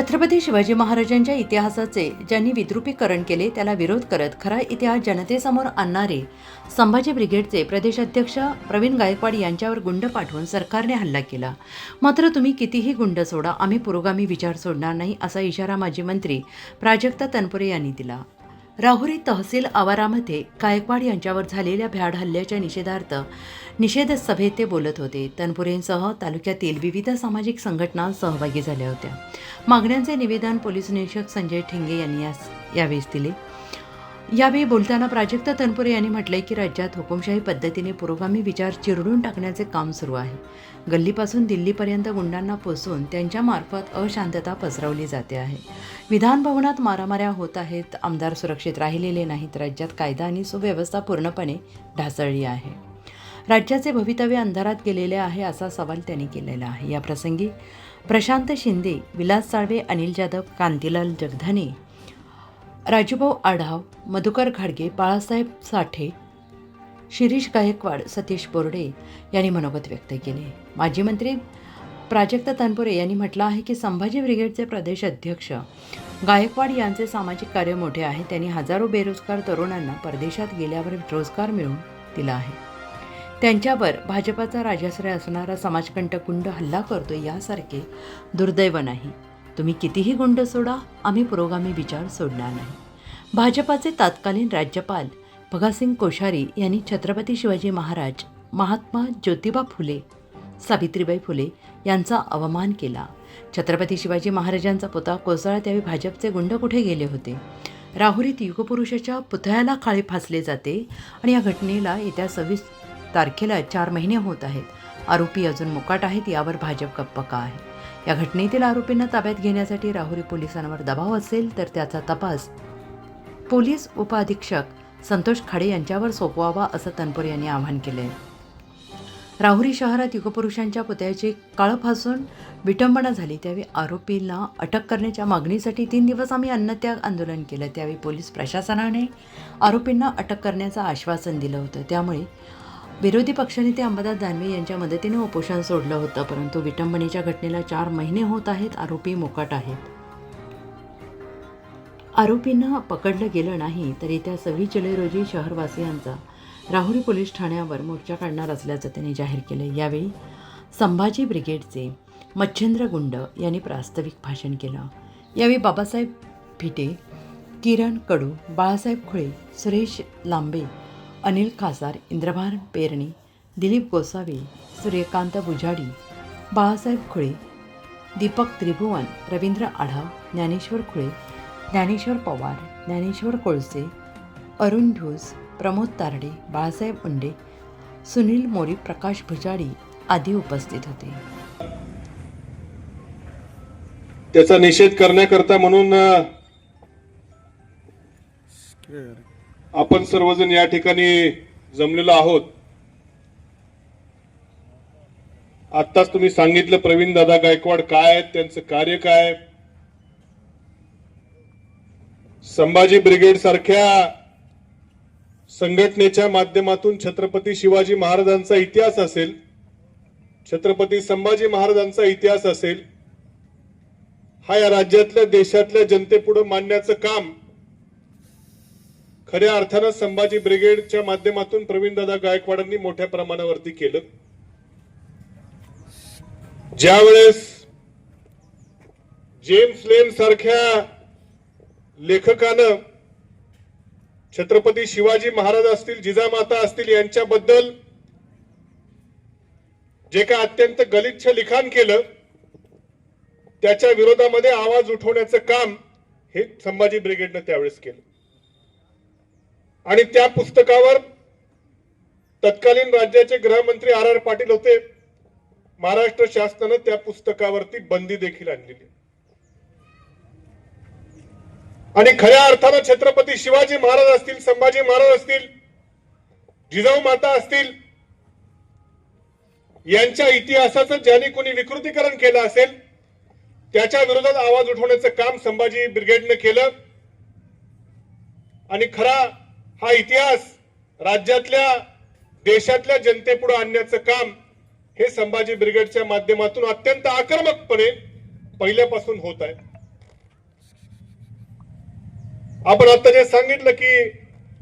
छत्रपती शिवाजी महाराजांच्या इतिहासाचे ज्यांनी विद्रुपीकरण केले त्याला विरोध करत खरा इतिहास जनतेसमोर आणणारे संभाजी ब्रिगेडचे प्रदेशाध्यक्ष प्रवीण गायकवाड यांच्यावर गुंड पाठवून सरकारने हल्ला केला. मात्र तुम्ही कितीही गुंड सोडा आम्ही पुरोगामी विचार सोडणार नाही असा इशारा माजी मंत्री प्राजक्ता तनपुरे यांनी दिला. राहुरी तहसील आवारामध्ये गायकवाड यांच्यावर झालेल्या भ्याड हल्ल्याच्या निषेधार्थ निषेध सभेत ते बोलत होते. तनपुरेंसह तालुक्यातील विविध सामाजिक संघटना सहभागी झाल्या होत्या. मागण्यांचे निवेदन पोलीस निरीक्षक संजय ठेंगे यांनी यास यावेळी दिले. यावेळी बोलताना प्राजक्त तनपुरे यांनी म्हटलंय की राज्यात हुकुमशाही पद्धतीने पुरोगामी विचार चिरडून टाकण्याचे काम सुरू आहे. गल्लीपासून दिल्लीपर्यंत गुंडांना पोचून त्यांच्यामार्फत अशांतता पसरवली जाते आहे. विधानभवनात मारामाऱ्या होत आहेत आमदार सुरक्षित राहिलेले नाहीत राज्यात कायदा आणि सुव्यवस्था पूर्णपणे ढासळली आहे. राज्याचे भवितव्य अंधारात गेलेले आहे असा सवाल त्यांनी केलेला आहे. या प्रसंगी प्रशांत शिंदे विलास साळवे अनिल जाधव कांतीलाल जगधाने राजूभाऊ आढाव मधुकर घाडगे बाळासाहेब साठे शिरीष गायकवाड सतीश बोर्डे यांनी मनोगत व्यक्त केले. माजी मंत्री प्राजक्त तनपुरे यांनी म्हटलं आहे की संभाजी ब्रिगेडचे प्रदेश अध्यक्ष गायकवाड यांचे सामाजिक कार्य मोठे आहे. त्यांनी हजारो बेरोजगार तरुणांना परदेशात गेल्यावर रोजगार मिळवून दिला आहे. त्यांच्यावर भाजपाचा राजाश्रय असणारा समाजकंटकुंड हल्ला करतो यासारखे दुर्दैव नाही. तुम्ही कितीही गुंड सोडा आम्ही पुरोगामी विचार सोडणार नाही. भाजपाचे तत्कालीन राज्यपाल भगतसिंग कोश्यारी यांनी छत्रपती शिवाजी महाराज महात्मा ज्योतिबा फुले सावित्रीबाई फुले यांचा अवमान केला. छत्रपती शिवाजी महाराजांचा पुतळा कोसळा त्यावेळी भाजपचे गुंड कुठे गेले होते? राहुरीत युगपुरुषाच्या पुतळ्याला खाली फासले जाते आणि या घटनेला येत्या सव्वीस तारखेला चार महिने होत आहेत. आरोपी अजून मुकाट आहेत यावर भाजप गप्प का आहे? या घटनेतील आरोपींना ताब्यात घेण्यासाठी राहुरी पोलिसांवर दबाव असेल तर त्याचा तपास पोलीस उपअधीक्षक संतोष खाडे यांच्यावर सोपवावा असं तनपूर यांनी आवाहन केले राहुरी शहरात युगपुरुषांच्या पुतळ्याची काळ फासून विटंबना झाली त्यावेळी आरोपींना अटक करण्याच्या मागणीसाठी तीन दिवस आम्ही अन्नत्याग आंदोलन केलं त्यावेळी पोलीस प्रशासनाने आरोपींना अटक करण्याचं आश्वासन दिलं होतं. त्यामुळे विरोधी पक्षनेते अंबादास दानवे यांच्या मदतीने उपोषण सोडलं होतं परंतु विटंबनेच्या घटनेला चार महिने होत आहेत आरोपी मोकाट आहेत. आरोपींना पकडलं गेलं नाही तर येत्या सव्वीस जुलै रोजी शहरवासियांचा राहुरी पोलीस ठाण्यावर मोर्चा काढणार असल्याचं त्यांनी जाहीर केलं. यावेळी संभाजी ब्रिगेडचे मच्छेंद्र गुंड यांनी प्रास्ताविक भाषण केलं. यावेळी बाबासाहेब भिटे किरण कडू बाळासाहेब खुळे सुरेश लांबे अनिल खासार इंद्रभान पेरणी दिलीप गोसावी सूर्यकांत बुजाडी बाळासाहेब खुळे दीपक त्रिभुवन रवींद्र आढाव ज्ञानेश्वर खुळे ज्ञानेश्वर पवार ज्ञानेश्वर कोळसे अरुण ढोस प्रमोद तारडे बाळासाहेब उंडे सुनील मोरी प्रकाश भुजाडी आदी उपस्थित होते. त्याचा निषेध करण्याकरता म्हणून आपण सर्वजण या ठिकाणी जमलेलो आहोत. आत्ताच तुम्ही सांगितलं प्रवीण दादा गायकवाड काय आहेत त्यांचं कार्य काय संभाजी ब्रिगेड सारख्या संघटनेच्या माध्यमातून छत्रपती शिवाजी महाराजांचा इतिहास असेल छत्रपती संभाजी महाराजांचा इतिहास असेल हा या राज्यातल्या देशातल्या जनतेपुढे मांडण्याचं काम खऱ्या अर्थानं संभाजी ब्रिगेडच्या माध्यमातून प्रवीणदादा गायकवाडांनी मोठ्या प्रमाणावरती केलं. ज्या वेळेस जेम्स लेन सारख्या लेखकानं छत्रपती शिवाजी महाराज असतील जिजामाता असतील यांच्याबद्दल जे काय अत्यंत गलिच्छ लिखाण केलं त्याच्या विरोधामध्ये आवाज उठवण्याचं काम हे संभाजी ब्रिगेडनं त्यावेळेस केलं. आणि त्या पुस्तकावर तत्कालीन राज्याचे गृहमंत्री आर आर पाटील होते. महाराष्ट्र शासनानं त्या पुस्तकावरती बंदी देखील आणलेली. आणि खऱ्या अर्थानं छत्रपती शिवाजी महाराज असतील संभाजी महाराज असतील जिजाऊ माता असतील यांच्या इतिहासाचं ज्यांनी कोणी विकृतीकरण केलं असेल त्याच्या विरोधात आवाज उठवण्याचं काम संभाजी ब्रिगेडने केलं. आणि खरा हा इतिहास राज्यातल्या देशातल्या जनतेपुढे आणण्याचं काम हे संभाजी ब्रिगेडच्या माध्यमातून अत्यंत आक्रमकपणे पहिल्यापासून होत आहे. आपण आता जे सांगितलं की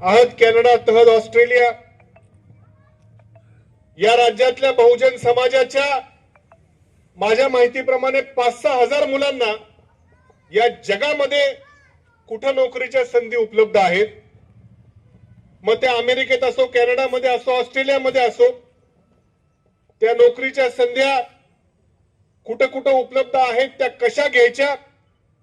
आहत कॅनडा तहत ऑस्ट्रेलिया या राज्यातल्या बहुजन समाजाच्या माझ्या माहितीप्रमाणे पाच सहा हजार मुलांना या जगामध्ये कुठं नोकरीच्या संधी उपलब्ध आहेत? मग ते अमेरिकेत असो कॅनडामध्ये असो ऑस्ट्रेलियामध्ये असो त्या नोकरीच्या संध्या कुठं कुठं उपलब्ध आहेत त्या कशा घ्यायच्या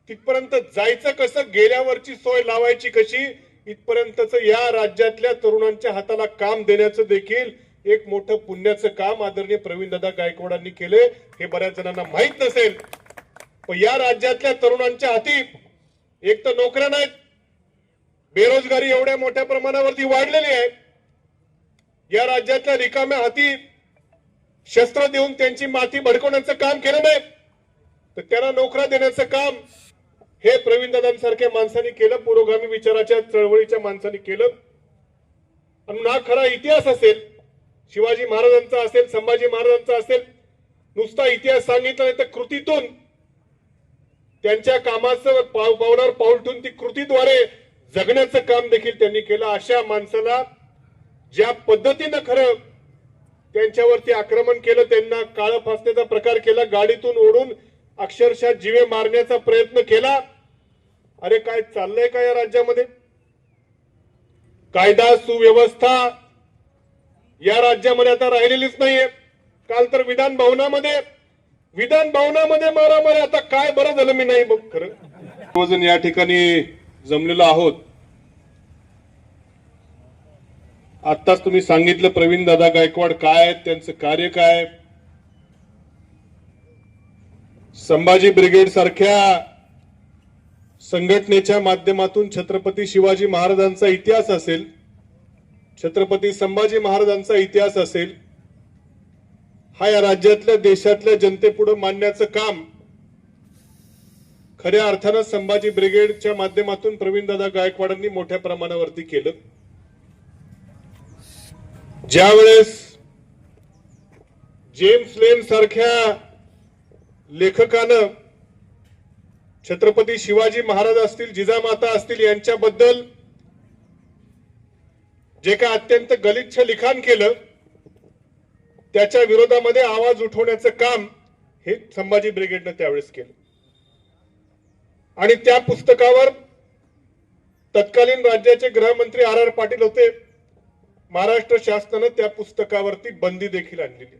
तिथपर्यंत जायचं कसं गेल्यावरची सोय लावायची कशी इथपर्यंतच या राज्यातल्या तरुणांच्या हाताला काम देण्याचं देखील एक मोठं पुण्याचं काम आदरणीय प्रवीणदादा गायकवाडांनी केले हे बऱ्याच जणांना माहीत नसेल पण या राज्यातल्या तरुणांच्या हाती एक तर नोकऱ्या नाहीत बेरोजगारी एवढ्या मोठ्या प्रमाणावरती वाढलेली आहे. या राज्यातल्या रिकाम्या हाती शस्त्र देऊन त्यांची माती भडकवण्याचं काम केलं नाही. तर त्यांना नोकऱ्या देण्याचं काम हे प्रवीणदादांसारख्या माणसांनी केलं पुरोगामी विचाराच्या चळवळीच्या माणसांनी केलं. आणि हा खरा इतिहास असेल शिवाजी महाराजांचा असेल संभाजी महाराजांचा असेल नुसता इतिहास सांगितला नाही तर कृतीतून त्यांच्या कामाचं पाव पावलावर पाऊल ठेवून ती कृतीद्वारे जगण्याचं काम देखील त्यांनी केलं. अशा माणसाला ज्या पद्धतीनं खरं त्यांच्यावरती आक्रमण केलं त्यांना काळं फासण्याचा प्रकार केला गाडीतून ओढून अक्षरशः जीवे मारण्याचा प्रयत्न केला. अरे काय चाललंय का या राज्यामध्ये? कायदा सुव्यवस्था या राज्यामध्ये आता राहिलेलीच नाहीये. काल तर विधान भवनामध्ये विधान भवनामध्ये मारामारी. आता काय बरं झालं मी नाही बघ खरं. या ठिकाणी जमलेलो आहोत. आत्ताच तुम्ही सांगितलं प्रवीण दादा गायकवाड काय आहेत त्यांचं कार्य काय संभाजी ब्रिगेड सारख्या संघटनेच्या माध्यमातून छत्रपती शिवाजी महाराजांचा इतिहास असेल छत्रपती संभाजी महाराजांचा इतिहास असेल हा या राज्यातल्या देशातल्या जनतेपुढे मांडण्याचं काम खऱ्या अर्थानं संभाजी ब्रिगेडच्या माध्यमातून प्रवीणदादा गायकवाडांनी मोठ्या प्रमाणावरती केलं. ज्यावेळेस जेम्स लेन सारख्या लेखकानं छत्रपती शिवाजी महाराज असतील जिजामाता असतील यांच्याबद्दल जे काय अत्यंत गलिच्छ लिखाण केलं त्याच्या विरोधामध्ये आवाज उठवण्याचं काम हे संभाजी ब्रिगेडनं त्यावेळेस केलं. आणि त्या पुस्तकावर तत्कालीन राज्याचे गृहमंत्री आर आर पाटील होते महाराष्ट्र शासनानं त्या पुस्तकावरती बंदी देखील आणलेली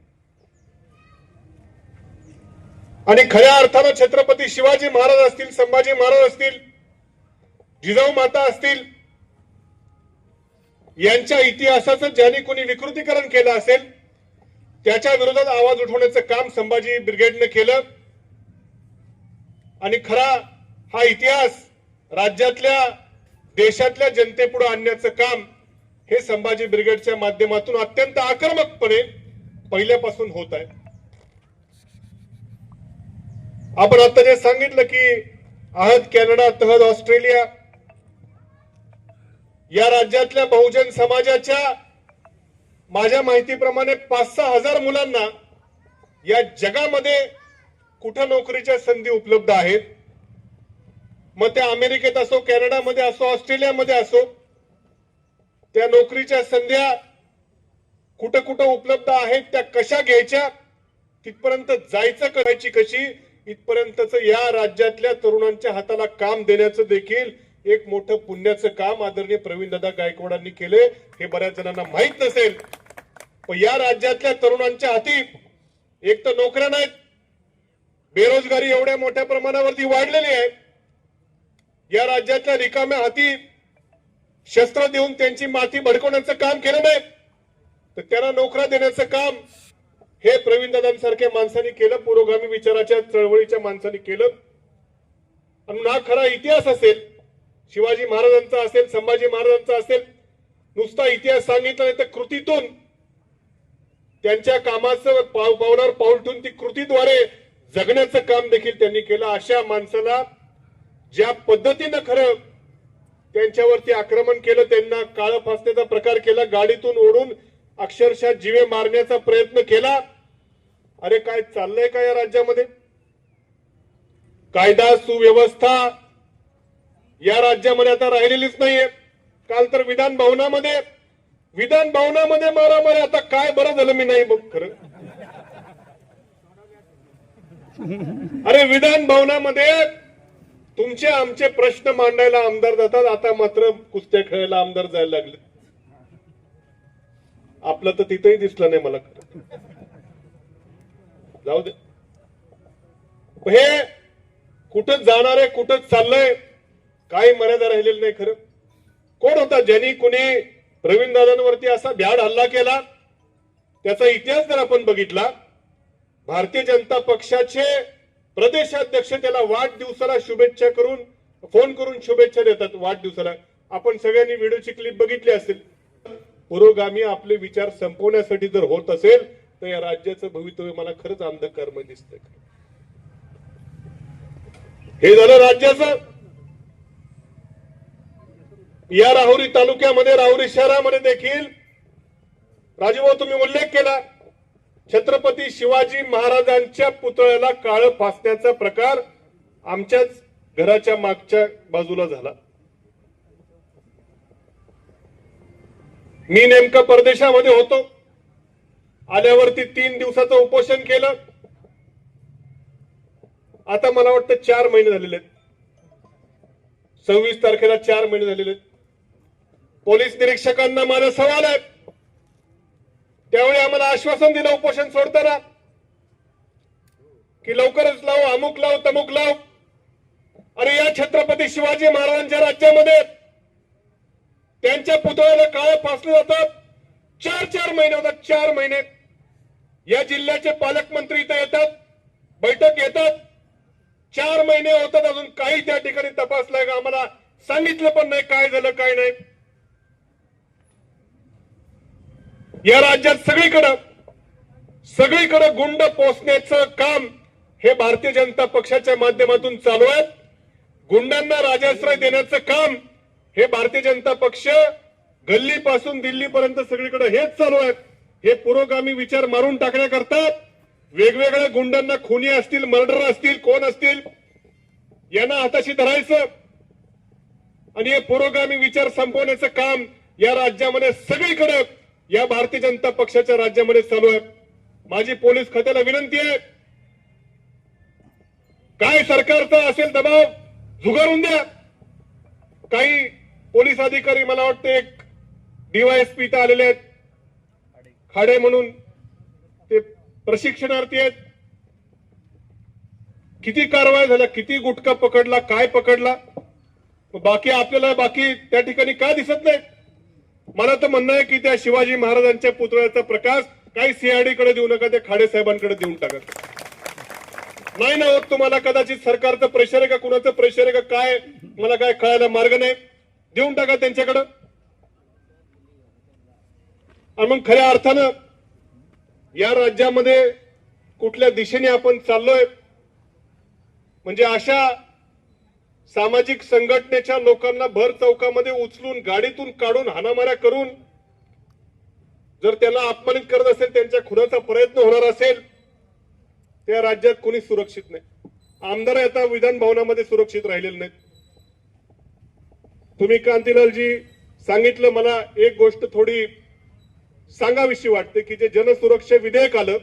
आणि खऱ्या अर्थानं छत्रपती शिवाजी महाराज असतील संभाजी महाराज असतील जिजाऊ माता असतील यांच्या इतिहासाचं ज्यांनी कोणी विकृतीकरण केलं असेल त्याच्या विरोधात आवाज उठवण्याचं काम संभाजी ब्रिगेडने केलं. आणि खरा हा इतिहास राज्यातल्या देशातल्या जनतेपुढे आणण्याचं काम हे संभाजी ब्रिगेडच्या माध्यमातून अत्यंत आक्रमकपणे पहिल्यापासून होत आहे. आपण आता जे सांगितलं की आहत कॅनडा तहत ऑस्ट्रेलिया या राज्यातल्या बहुजन समाजाच्या माझ्या माहितीप्रमाणे पाच सहा हजार मुलांना या जगामध्ये कुठं नोकरीच्या संधी उपलब्ध आहेत? मग ते अमेरिकेत असो कॅनडामध्ये असो ऑस्ट्रेलियामध्ये असो त्या नोकरीच्या संध्या कुठं कुठं उपलब्ध आहेत त्या कशा घ्यायच्या तिथपर्यंत जायचं करायची कशी इथपर्यंतच या राज्यातल्या तरुणांच्या हाताला काम देण्याचं देखील एक मोठं पुण्याचं काम आदरणीय प्रवीण दादा गायकवाडांनी केले हे बऱ्याच जणांना माहीत नसेल पण या राज्यातल्या तरुणांच्या हाती एक तर नोकऱ्या नाहीत बेरोजगारी एवढ्या मोठ्या प्रमाणावरती वाढलेली आहे. या राज्यातल्या रिकाम्या हाती शस्त्र देऊन त्यांची माती भडकवण्याचं काम केलं नाही. तर त्यांना नोकऱ्या देण्याचं काम हे प्रवीणदादांसारख्या माणसांनी केलं पुरोगामी विचाराच्या चळवळीच्या माणसांनी केलं. आणि हा खरा इतिहास असेल शिवाजी महाराजांचा असेल संभाजी महाराजांचा असेल नुसता इतिहास सांगितला नाही तर कृतीतून त्यांच्या कामाचं पाव पावलावर पाऊल ठेवून ती कृतीद्वारे जगण्याचं काम देखील त्यांनी केलं. अशा माणसाला ज्या पद्धतीनं खरं त्यांच्यावरती आक्रमण केलं त्यांना काळ फासण्याचा प्रकार केला गाडीतून ओढून अक्षरशः जीवे मारण्याचा प्रयत्न केला. अरे काय चाललंय का या राज्यामध्ये? कायदा सुव्यवस्था या राज्यामध्ये आता राहिलेलीच नाहीये. काल तर विधान भवनामध्ये विधान भवनामध्ये मारामारी आता काय बरं झालं मी नाही बघ खरं. अरे विधान भवनामध्ये तुमचे आमचे प्रश्न मांडायला आमदार जातात आता मात्र कुस्त्या खेळायला आमदार जायला लागले. आपलं तर तिथेही दिसलं नाही मला जाऊ दे. हे कुठं जाणार आहे कुठं चाललंय काही मर्यादा राहिलेली नाही खरं. कोण होता ज्यांनी कुणी प्रवीण दादांवरती असा भ्याड हल्ला केला? त्याचा इतिहास जर आपण बघितला भारतीय जनता पक्षाचे प्रदेशाध्यक्ष त्याला वाढदिवसाला शुभेच्छा करून फोन करून शुभेच्छा देतात वाढदिवसाला. आपण सगळ्यांनी व्हिडिओची क्लिप बघितली असेल. पुरोगामी आपले विचार संपवण्यासाठी जर होत असेल तर या राज्याचं भवितव्य मला खरंच अंधकारमय दिसत हे झालं राज्याचं. या राहुरी तालुक्यामध्ये राहुरी शहरामध्ये देखील राजूभाऊ तुम्ही उल्लेख केला. छत्रपती शिवाजी महाराजांच्या पुतळ्याला काळ फासण्याचा प्रकार आमच्याच घराच्या मागच्या बाजूला झाला. मी नेमका परदेशामध्ये होतो. आल्यावरती तीन दिवसाचं उपोषण केलं. आता मला वाटतं चार महिने झालेले आहेत. सव्वीस तारखेला चार महिने झालेले आहेत. पोलीस निरीक्षकांना माझा सवाल आहे. त्यावेळी आम्हाला आश्वासन दिलं उपोषण सोडताना की लवकरच लावू अमुक लाव तमुक लाव. अरे या छत्रपती शिवाजी महाराजांच्या राज्यामध्ये त्यांच्या पुतळ्याला काळ फासले जातात चार चार महिने होतात चार महिने. या जिल्ह्याचे पालकमंत्री इथे येतात बैठक घेतात. चार महिने होतात अजून काही त्या ठिकाणी तपासलाय का? आम्हाला सांगितलं पण नाही काय झालं काय नाही. या राज्यात सगळीकडं सगळीकडे गुंड पोचण्याचं काम हे भारतीय जनता पक्षाच्या माध्यमातून चालू आहे. गुंडांना राजाश्रय देण्याचं काम हे भारतीय जनता पक्ष गल्लीपासून दिल्लीपर्यंत सगळीकडे हेच चालू आहे. हे पुरोगामी विचार मारून टाकण्याकरता वेगवेगळ्या गुंडांना खुनी असतील मर्डर असतील कोण असतील यांना हाताशी धरायचं आणि हे पुरोगामी विचार संपवण्याचं काम या राज्यामध्ये सगळीकडे या भारतीय जनता पक्षाच्या राज्यामध्ये चालू आहे. माझी पोलीस खात्याला विनंती आहे काय सरकारचा असेल दबाव झुगारून द्या. काही पोलीस अधिकारी मला वाटतं एक डीवायएसपी इथं आलेले आहेत. खाडे म्हणून ते प्रशिक्षणार्थी आहेत. किती कारवाई झाल्या किती गुटखा पकडला काय पकडला बाकी आपल्याला बाकी त्या ठिकाणी का दिसत नाही. मला तर म्हणणं आहे की त्या शिवाजी महाराजांच्या पुतळ्याचा प्रकाश काही सीआयडी कडे देऊ नका त्या खाडे साहेबांकडे देऊन टाका. नाही ना होत तुम्हाला कदाचित सरकारचं प्रेशर आहे का कुणाचं प्रेशर आहे का काय? मला काय कळायला मार्ग नाही. देऊन टाका त्यांच्याकडं. आणि मग खऱ्या अर्थानं या राज्यामध्ये कुठल्या दिशेने आपण चाललोय म्हणजे अशा सामाजिक संघटनेच्या लोकांना भर चौकामध्ये उचलून गाडीतून काढून हाणामाऱ्या करून जर त्यांना अपमानित करत असेल त्यांच्या खुनाचा प्रयत्न होणार असेल त्या राज्यात कोणी सुरक्षित नाही. आमदार आता विधान भवनामध्ये सुरक्षित राहिलेले नाहीत. तुम्ही कांतीलालजी सांगितलं मला एक गोष्ट थोडी सांगाविषयी वाटते की जे जनसुरक्षा विधेयक आलं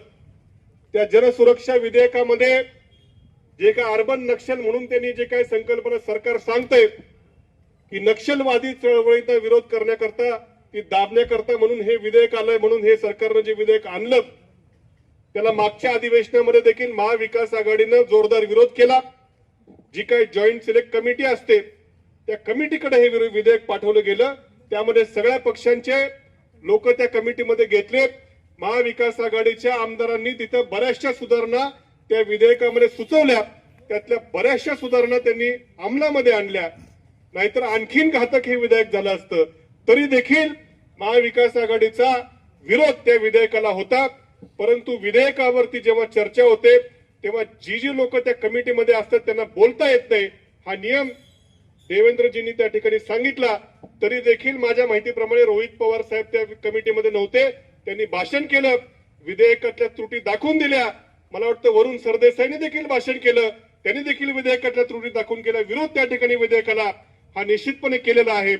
त्या जनसुरक्षा विधेयकामध्ये जे काय अर्बन नक्षल म्हणून त्यांनी जे काही संकल्पना सरकार सांगतंय की नक्षलवादी चळवळीचा विरोध करण्याकरता ती दाबण्याकरता म्हणून हे विधेयक आलंय म्हणून हे सरकारनं जे विधेयक आणलं त्याला मागच्या अधिवेशनामध्ये देखील महाविकास आघाडीनं जोरदार विरोध केला. जी काही जॉईंट सिलेक्ट कमिटी असते त्या कमिटीकडे हे विधेयक पाठवलं गेलं. त्यामध्ये सगळ्या पक्षांचे लोक त्या कमिटीमध्ये घेतले महाविकास आघाडीच्या आमदारांनी तिथं बऱ्याचशा सुधारणा त्या विधेयकामध्ये सुचवल्या त्यातल्या बऱ्याचशा सुधारणा त्यांनी अंमलामध्ये आणल्या. नाहीतर आणखीन घातक हे विधेयक झालं असतं. तरी देखील महाविकास आघाडीचा विरोध त्या विधेयकाला होता. परंतु विधेयकावरती जेव्हा चर्चा होते तेव्हा जी जी लोक त्या कमिटीमध्ये असतात त्यांना बोलता येत नाही. हा नियम देवेंद्रजींनी त्या ठिकाणी सांगितला. तरी देखील माझ्या माहितीप्रमाणे रोहित पवार साहेब त्या कमिटीमध्ये नव्हते. त्यांनी भाषण केलं विधेयकातल्या त्रुटी दाखवून दिल्या. मला वाटतं वरुण सरदेसाईने देखील भाषण केलं. त्यांनी देखील विधेयकाच्या त्रुटी दाखवून केला विरोध त्या ठिकाणी विधेयकाला हा निश्चितपणे केलेला आहे.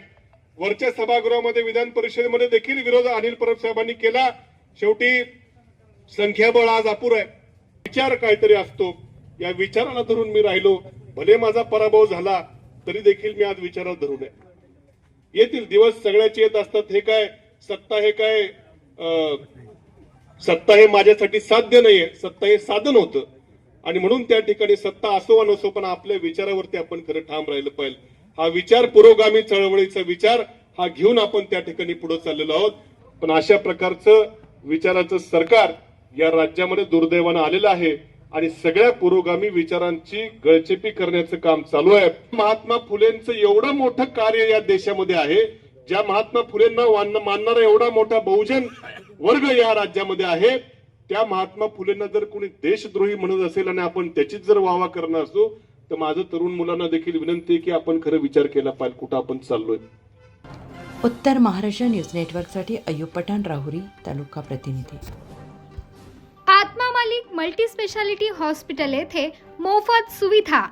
वरच्या सभागृहामध्ये विधान परिषदेमध्ये देखील विरोध अनिल परब साहेबांनी केला. शेवटी संख्याबळ आज अपुर आहे. विचार काहीतरी असतो. या विचाराला धरून मी राहिलो. भले माझा पराभव झाला तरी देखील मी आज विचारात धरून आहे. येतील दिवस सगळ्याचे येत असतात. हे काय सत्ता हे काय सत्ता हे माझ्यासाठी साध्य नाहीये. सत्ता हे साधन होतं. आणि म्हणून त्या ठिकाणी सत्ता असो वा नसो पण आपल्या विचारावरती आपण खरं ठाम राहिलं पाहिजे. हा विचार पुरोगामी चळवळीचा विचार हा घेऊन आपण त्या ठिकाणी पुढे चाललेलो आहोत. पण अशा प्रकारचं विचाराचं सरकार या राज्यामध्ये दुर्दैवानं आलेलं आहे. आणि सगळ्या पुरोगामी विचारांची गळचेपी करण्याचं काम चालू आहे. महात्मा फुलेंचं एवढं मोठं कार्य या देशामध्ये आहे. ज्या महात्मा फुलेंना मानणारा एवढा मोठा बहुजन वर्ग या राज्यामध्ये आहे. त्या महात्मा फुलेंना जर कोणी देशद्रोही म्हणत असेल आणि आपण त्याचीच जर वावा करणार असो तर माझं तरुण मुलांना देखील विनंती आहे की आपण खरं विचार केला पाहिजे कुठं आपण चाललोय. उत्तर महाराष्ट्र न्यूज नेटवर्कसाठी अय्यूब पठाण राहुरी तालुका प्रतिनिधी. Atma Malik multi specialty hospital येथे मोफत सुविधा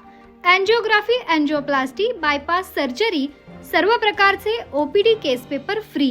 अँजिओग्राफी अँजिओप्लास्टी बायपास सर्जरी सर्व प्रकारचे OPD case paper free.